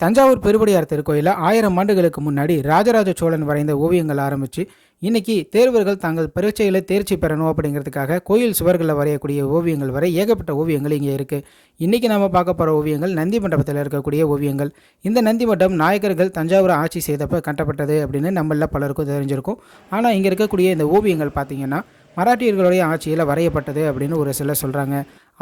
தஞ்சாவூர் பெருபடியார் திருக்கோயிலில் ஆயிரம் ஆண்டுகளுக்கு முன்னாடி ராஜராஜ சோழன் வரைந்த ஓவியங்கள் ஆரம்பித்து இன்னைக்கு தேர்வர்கள் தங்கள் பரீட்சையில் தேர்ச்சி பெறணும் அப்படிங்கிறதுக்காக கோயில் சுவர்களில் வரையக்கூடிய ஓவியங்கள் வரை ஏகப்பட்ட ஓவியங்கள் இங்கே இருக்குது இன்றைக்கி நம்ம பார்க்க போகிற ஓவியங்கள் நந்தி மண்டபத்தில் இருக்கக்கூடிய ஓவியங்கள். இந்த நந்தி மண்டபம் நாயக்கர்கள் தஞ்சாவூரை ஆட்சி செய்தப்போ கட்டப்பட்டது அப்படின்னு நம்மள பலருக்கும் தெரிஞ்சிருக்கும். ஆனால் இங்கே இருக்கக்கூடிய இந்த ஓவியங்கள் பார்த்திங்கன்னா மராட்டியர்களுடைய ஆட்சியில் வரையப்பட்டது அப்படின்னு ஒரு சிலர் சொல்கிறாங்க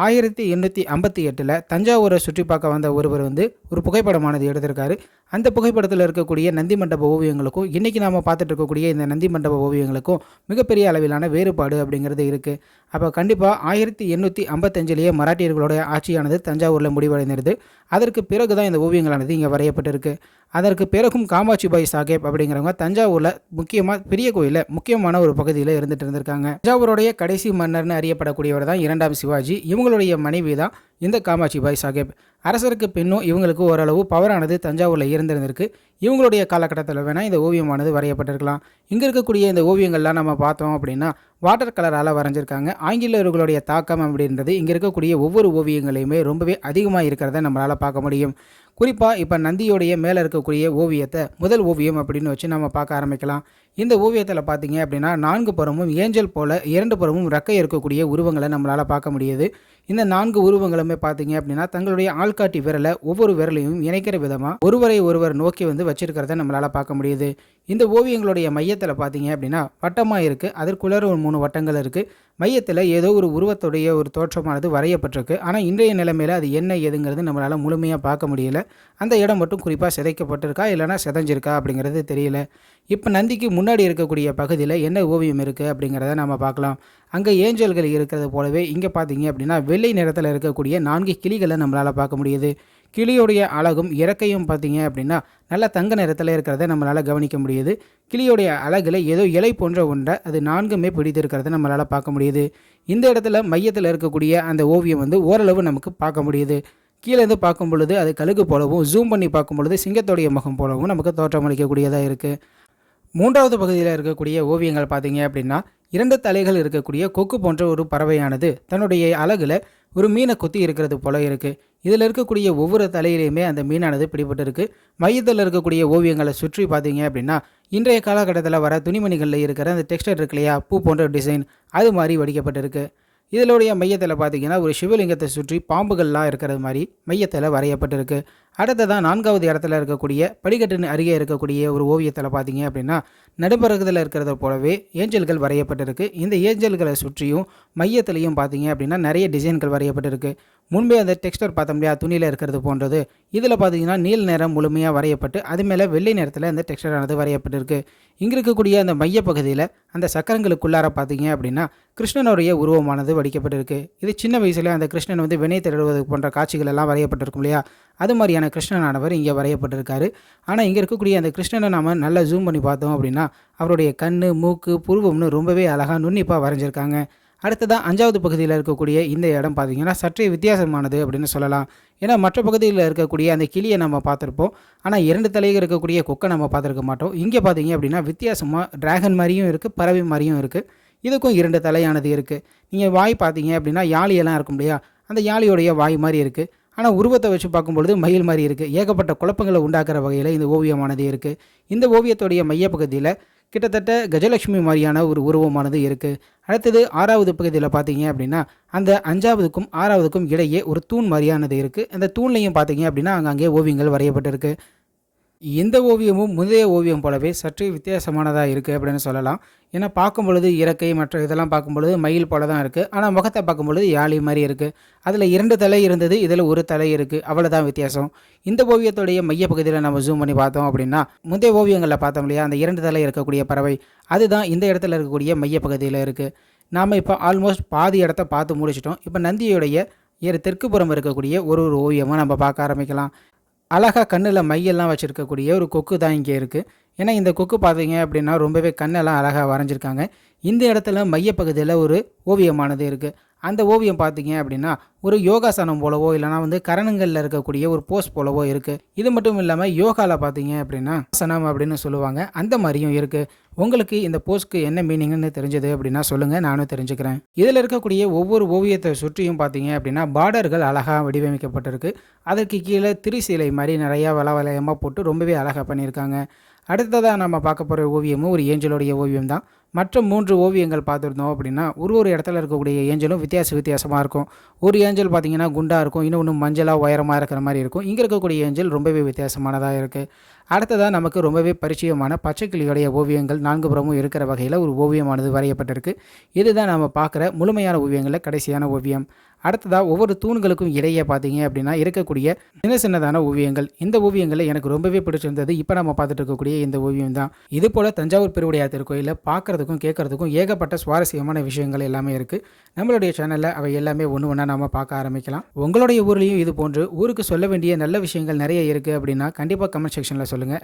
ஆயிரத்தி எண்ணூற்றி ஐம்பத்தி எட்டில் தஞ்சாவூரை சுற்றி பார்க்க வந்த ஒருவர் வந்து ஒரு புகைப்படமானது எடுத்திருக்காரு. அந்த புகைப்படத்தில் இருக்கக்கூடிய நந்தி மண்டப ஓவியங்களுக்கும் இன்றைக்கி நாம் பார்த்துட்டு இருக்கக்கூடிய இந்த நந்தி மண்டப ஓவியங்களுக்கும் மிகப்பெரிய அளவிலான வேறுபாடு அப்படிங்கிறது இருக்குது அப்போ கண்டிப்பாக ஆயிரத்தி எண்ணூற்றி ஐம்பத்தஞ்சிலேயே மராட்டியர்களுடைய ஆட்சியானது தஞ்சாவூரில் முடிவடைந்திருது. அதற்கு பிறகு தான் இந்த ஓவியங்களானது இங்கே வரையப்பட்டிருக்கு. அதற்கு பிறகும் காமாட்சிபாய் சாஹேப் அப்படிங்கிறவங்க தஞ்சாவூரில் முக்கியமாக பெரிய கோயிலில் முக்கியமான ஒரு பகுதியில் இருந்துட்டு இருந்திருக்காங்க. தஞ்சாவூருடைய கடைசி மன்னர்னு அறியப்படக்கூடியவர் தான் இரண்டாம் சிவாஜி. இவங்களுடைய மனைவி தான் இந்த காமாட்சிபாய் சாஹேப் அரசருக்கு பின்னும் இவங்களுக்கு ஓரளவு பவரானது தஞ்சாவூரில் இருந்திருந்திருக்கு. இவங்களுடைய காலகட்டத்தில் வேணால் இந்த ஓவியமானது வரையப்பட்டிருக்கலாம். இங்கே இருக்கக்கூடிய இந்த ஓவியங்கள்லாம் நம்ம பார்த்தோம் அப்படின்னா வாட்டர் கலரால் வரைஞ்சிருக்காங்க. ஆங்கிலேயர்களுடைய தாக்கம் அப்படின்றது இங்கே இருக்கக்கூடிய ஒவ்வொரு ஓவியங்களையுமே ரொம்பவே அதிகமாக இருக்கிறத நம்மளால் பார்க்க முடியும். குறிப்பாக இப்போ நந்தியோடைய மேலே இருக்கக்கூடிய ஓவியத்தை முதல் ஓவியம் அப்படின்னு வச்சு நம்ம பார்க்க ஆரம்பிக்கலாம். இந்த ஓவியத்தில் பார்த்தீங்க அப்படின்னா நான்கு புறமும் ஏஞ்சல் போல இரண்டு புறமும் ரெக்கை இருக்கக்கூடிய உருவங்களை நம்மளால் பார்க்க முடியுது. இந்த நான்கு உருவங்களுமே பார்த்தீங்க அப்படின்னா தங்களுடைய ஆள்காட்டி விரலை ஒவ்வொரு விரலையும் இணைக்கிற விதமாக ஒருவரை ஒருவர் நோக்கி வந்து வச்சிருக்கிறத நம்மளால் பார்க்க முடியுது. இந்த ஓவியங்களுடைய மையத்தில் பார்த்தீங்க அப்படின்னா வட்டமாக இருக்குது அதற்குள்ளே ஒரு மூணு வட்டங்கள் இருக்குது மையத்தில் ஏதோ ஒரு உருவத்துடைய ஒரு தோற்றமானது வரையப்பட்டிருக்கு. ஆனால் இன்றைய நிலைமையில் அது என்ன ஏதுங்கிறது நம்மளால் முழுமையாக பார்க்க முடியல. அந்த இடம் மட்டும் குறிப்பாக சிதைக்கப்பட்டிருக்கா இல்லைனா சிதைஞ்சிருக்கா அப்படிங்கிறது தெரியல. இப்போ நந்திக்கு முன்னாடி இருக்கக்கூடிய பகுதியில் என்ன ஓவியம் இருக்குது அப்படிங்கிறத நம்ம பார்க்கலாம். அங்கே ஏஞ்சல்கள் இருக்கிறது போலவே இங்கே பார்த்தீங்க அப்படின்னா வெள்ளை நிறத்தில் இருக்கக்கூடிய நான்கு கிளிகளை நம்மளால் பார்க்க முடியுது. கிளியுடைய அழகும் இறக்கையும் பார்த்தீங்க அப்படின்னா நல்லா தங்க நிறத்தில் இருக்கிறத நம்மளால் கவனிக்க முடியுது. கிளியுடைய அழகில் ஏதோ இலை போன்ற ஒன்றை அது நான்குமே பிடித்திருக்கிறத நம்மளால் பார்க்க முடியுது. இந்த இடத்துல மையத்தில் இருக்கக்கூடிய அந்த ஓவியம் வந்து ஓரளவு நமக்கு பார்க்க முடியுது. கீழேருந்து பார்க்கும் பொழுது அது கழுகு போலவும் ஜூம் பண்ணி பார்க்கும் பொழுது சிங்கத்தோடைய முகம் போலவும் நமக்கு தோற்றமளிக்கக்கூடியதாக இருக்குது மூன்றாவது பகுதியில் இருக்கக்கூடிய ஓவியங்கள் பார்த்தீங்க அப்படின்னா இரண்டு தலைகள் இருக்கக்கூடிய கொக்கு போன்ற ஒரு பறவையானது தன்னுடைய அழகில் ஒரு மீனை கொத்தி இருக்கிறது போல இருக்குது இதில் இருக்கக்கூடிய ஒவ்வொரு தலையிலையுமே அந்த மீனானது பிடிபட்டு மையத்தில் இருக்கக்கூடிய ஓவியங்களை சுற்றி பார்த்தீங்க அப்படின்னா இன்றைய காலகட்டத்தில் வர துணிமணிகளில் இருக்கிற அந்த டெக்ஸ்டர் இருக்கு இல்லையா? பூ போன்ற டிசைன் அது மாதிரி வடிக்கப்பட்டிருக்கு. இதனுடைய மையத்தில் பார்த்தீங்கன்னா ஒரு சிவலிங்கத்தை சுற்றி பாம்புகள்லாம் இருக்கிறது மாதிரி மையத்தில் வரையப்பட்டிருக்கு. அடுத்ததான் நான்காவது இடத்துல இருக்கக்கூடிய படிக்கட்டின் அருகே இருக்கக்கூடிய ஒரு ஓவியத்தில் பார்த்தீங்க அப்படின்னா நடுப்பரகத்தில் இருக்கிறத போலவே ஏஞ்சல்கள் வரையப்பட்டிருக்கு. இந்த ஏஞ்சல்களை சுற்றியும் மையத்திலையும் பார்த்தீங்க அப்படின்னா நிறைய டிசைன்கள் வரையப்பட்டிருக்கு. முன்பே அந்த டெக்ஸ்டர் பார்த்தோம் இல்லையா துணியில் இருக்கிறது போன்றது. இதில் பார்த்தீங்கன்னா நீல நிறம் முழுமையாக வரையப்பட்டு அது மேலே வெள்ளை நிறத்தில் அந்த டெக்ஸ்டரானது வரையப்பட்டிருக்கு. இங்கே இருக்கக்கூடிய அந்த மையப்பகுதியில் அந்த சக்கரங்களுக்குள்ளார பார்த்தீங்க அப்படின்னா கிருஷ்ணனுடைய உருவமானது வடிக்கப்பட்டிருக்கு. இது சின்ன வயசில் அந்த கிருஷ்ணன் வந்து வினை திரடுவது போன்ற காட்சிகள் எல்லாம் வரையப்பட்டிருக்கும் இல்லையா? அது மாதிரியான கிருஷ்ணனானவர் இங்கே வரையப்பட்டிருக்காரு. ஆனால் இங்கே இருக்கக்கூடிய அந்த கிருஷ்ணனை நாம் நல்லா ஜூம் பண்ணி பார்த்தோம் அப்படின்னா அவருடைய கண் மூக்கு புருவம்னு ரொம்பவே அழகாக நுண்ணிப்பாக வரைஞ்சிருக்காங்க. அடுத்ததான் அஞ்சாவது பகுதியில் இருக்கக்கூடிய இந்த இடம் பார்த்திங்கன்னா சற்றே வித்தியாசமானது அப்படின்னு சொல்லலாம். ஏன்னா மற்ற பகுதியில் இருக்கக்கூடிய அந்த கிளியை நம்ம பார்த்துருப்போம். ஆனால் இரண்டு தலையில் இருக்கக்கூடிய கொக்கை நம்ம பார்த்துருக்க மாட்டோம். இங்கே பார்த்தீங்க அப்படின்னா வித்தியாசமாக டிராகன் மாதிரியும் இருக்குது பறவை மாதிரியும் இருக்குது இதுக்கும் இரண்டு தலையானது இருக்குது நீங்கள் வாய் பார்த்தீங்க அப்படின்னா யாழியெல்லாம் இருக்கும் இல்லையா? அந்த யாழியோடைய வாய் மாதிரி இருக்குது ஆனால் உருவத்தை வச்சு பார்க்கும்பொழுது மயில் மாதிரி இருக்குது ஏகப்பட்ட குழப்பங்களை உண்டாக்குற வகையில் இந்த ஓவியமானது இருக்குது இந்த ஓவியத்துடைய மையப்பகுதியில் கிட்டத்தட்ட கஜலட்சுமி மாதிரியான ஒரு உருவமானது இருக்குது அடுத்தது ஆறாவது பகுதியில் பார்த்தீங்க அப்படின்னா அந்த அஞ்சாவதுக்கும் ஆறாவதுக்கும் இடையே ஒரு தூண் மாதிரியானது இருக்குது அந்த தூண்லையும் பார்த்தீங்க அப்படின்னா அங்கங்கே ஓவியங்கள் வரையப்பட்டிருக்கு. இந்த ஓவியமும் முந்தைய ஓவியம் போலவே சற்று வித்தியாசமானதாக இருக்குது அப்படின்னு சொல்லலாம். ஏன்னா பார்க்கும் பொழுது இறக்கை மற்ற இதெல்லாம் பார்க்கும் பொழுது மயில் போல தான் இருக்குது ஆனால் முகத்தை பார்க்கும் பொழுது யாழி மாதிரி இருக்குது அதில் இரண்டு தலை இருந்தது இதில் ஒரு தலை இருக்குது அவ்வளோதான் வித்தியாசம். இந்த ஓவியத்துடைய மையப்பகுதியில் நம்ம ஜூம் பண்ணி பார்த்தோம் அப்படின்னா முந்தைய ஓவியங்களில் பார்த்தோம் இல்லையா அந்த இரண்டு தலை இருக்கக்கூடிய பறவை அதுதான் இந்த இடத்துல இருக்கக்கூடிய மையப்பகுதியில் இருக்குது நாம் இப்போ ஆல்மோஸ்ட் பாதி இடத்த பார்த்து முடிச்சிட்டோம். இப்போ நந்தியுடைய ஏறு தெற்கு புறம் இருக்கக்கூடிய ஒரு ஒரு ஓவியமாக நம்ம பார்க்க ஆரம்பிக்கலாம். அழகாக கண்ணில் மையெல்லாம் வச்சுருக்கக்கூடிய ஒரு கொக்கு தான் இங்கே இருக்குது ஏன்னா இந்த கொக்கு பார்த்தீங்க அப்படின்னா ரொம்பவே கண்ணெல்லாம் அழகாக வரைஞ்சிருக்காங்க. இந்த இடத்துல மையப்பகுதியில் ஒரு ஓவியமானது இருக்குது அந்த ஓவியம் பார்த்தீங்க அப்படின்னா ஒரு யோகாசனம் போலவோ இல்லைனா வந்து கரணங்களில் இருக்கக்கூடிய ஒரு போஸ் போலவோ இருக்குது இது மட்டும் இல்லாமல் யோகாவில் பார்த்தீங்க அப்படின்னா சனம் அப்படின்னு சொல்லுவாங்க. அந்த மாதிரியும் இருக்குது உங்களுக்கு இந்த போஸ்க்கு என்ன மீனிங்னு தெரிஞ்சது அப்படின்னா சொல்லுங்கள் நானும் தெரிஞ்சுக்கிறேன். இதில் இருக்கக்கூடிய ஒவ்வொரு ஓவியத்தை சுற்றியும் பார்த்தீங்க அப்படின்னா பார்டர்கள் அழகாக வடிவமைக்கப்பட்டிருக்கு. அதற்கு கீழே திரிசீலை மாதிரி நிறையா வள வளையமாக போட்டு ரொம்பவே அழகாக பண்ணியிருக்காங்க. அடுத்ததாக நம்ம பார்க்க போகிற ஓவியமும் ஒரு ஏஞ்சலுடைய ஓவியம் தான். மற்ற மூன்று ஓவியங்கள் பார்த்துருந்தோம் அப்படின்னா ஒரு ஒரு இடத்துல இருக்கக்கூடிய ஏஞ்சலும் வித்தியாச வித்தியாசமாக இருக்கும். ஒரு ஏஞ்சல் பார்த்தீங்கன்னா குண்டாக இருக்கும் இன்னொன்று மஞ்சளாக உயரமாக இருக்கிற மாதிரி இருக்கும். இங்கே இருக்கக்கூடிய ஏஞ்சல் ரொம்பவே வித்தியாசமானதாக இருக்குது அடுத்ததாக நமக்கு ரொம்பவே பரிச்சயமான பச்சைக்கிளியுடைய ஓவியங்கள் நான்கு புறமும் இருக்கிற வகையில் ஒரு ஓவியமானது வரையப்பட்டிருக்கு. இதுதான் நம்ம பார்க்குற முழுமையான ஓவியங்களில் கடைசியான ஓவியம். அடுத்ததாக ஒவ்வொரு தூண்களுக்கும் இடையே பார்த்தீங்க அப்படின்னா இருக்கக்கூடிய சின்ன சின்னதான ஓவியங்கள். இந்த ஓவியங்களில் எனக்கு ரொம்பவே பிடிச்சிருந்தது. இப்போ நம்ம பார்த்துட்டு இருக்கக்கூடிய இந்த ஓவியம் தான். இது போல் தஞ்சாவூர் பெருவுடையார் திருக்கோயிலில் பார்க்குறதுக்கும் கேட்குறதுக்கும் ஏகப்பட்ட சுவாரஸ்யமான விஷயங்கள் எல்லாமே இருக்குது நம்மளுடைய சேனலில் அவை எல்லாமே ஒன்று ஒன்றா நம்ம பார்க்க ஆரம்பிக்கலாம். உங்களுடைய ஊர்லேயும் இது போன்று ஊருக்கு சொல்ல வேண்டிய நல்ல விஷயங்கள் நிறைய இருக்குது அப்படின்னா கண்டிப்பாக கமெண்ட் செக்ஷனில் சொல்லுங்கள்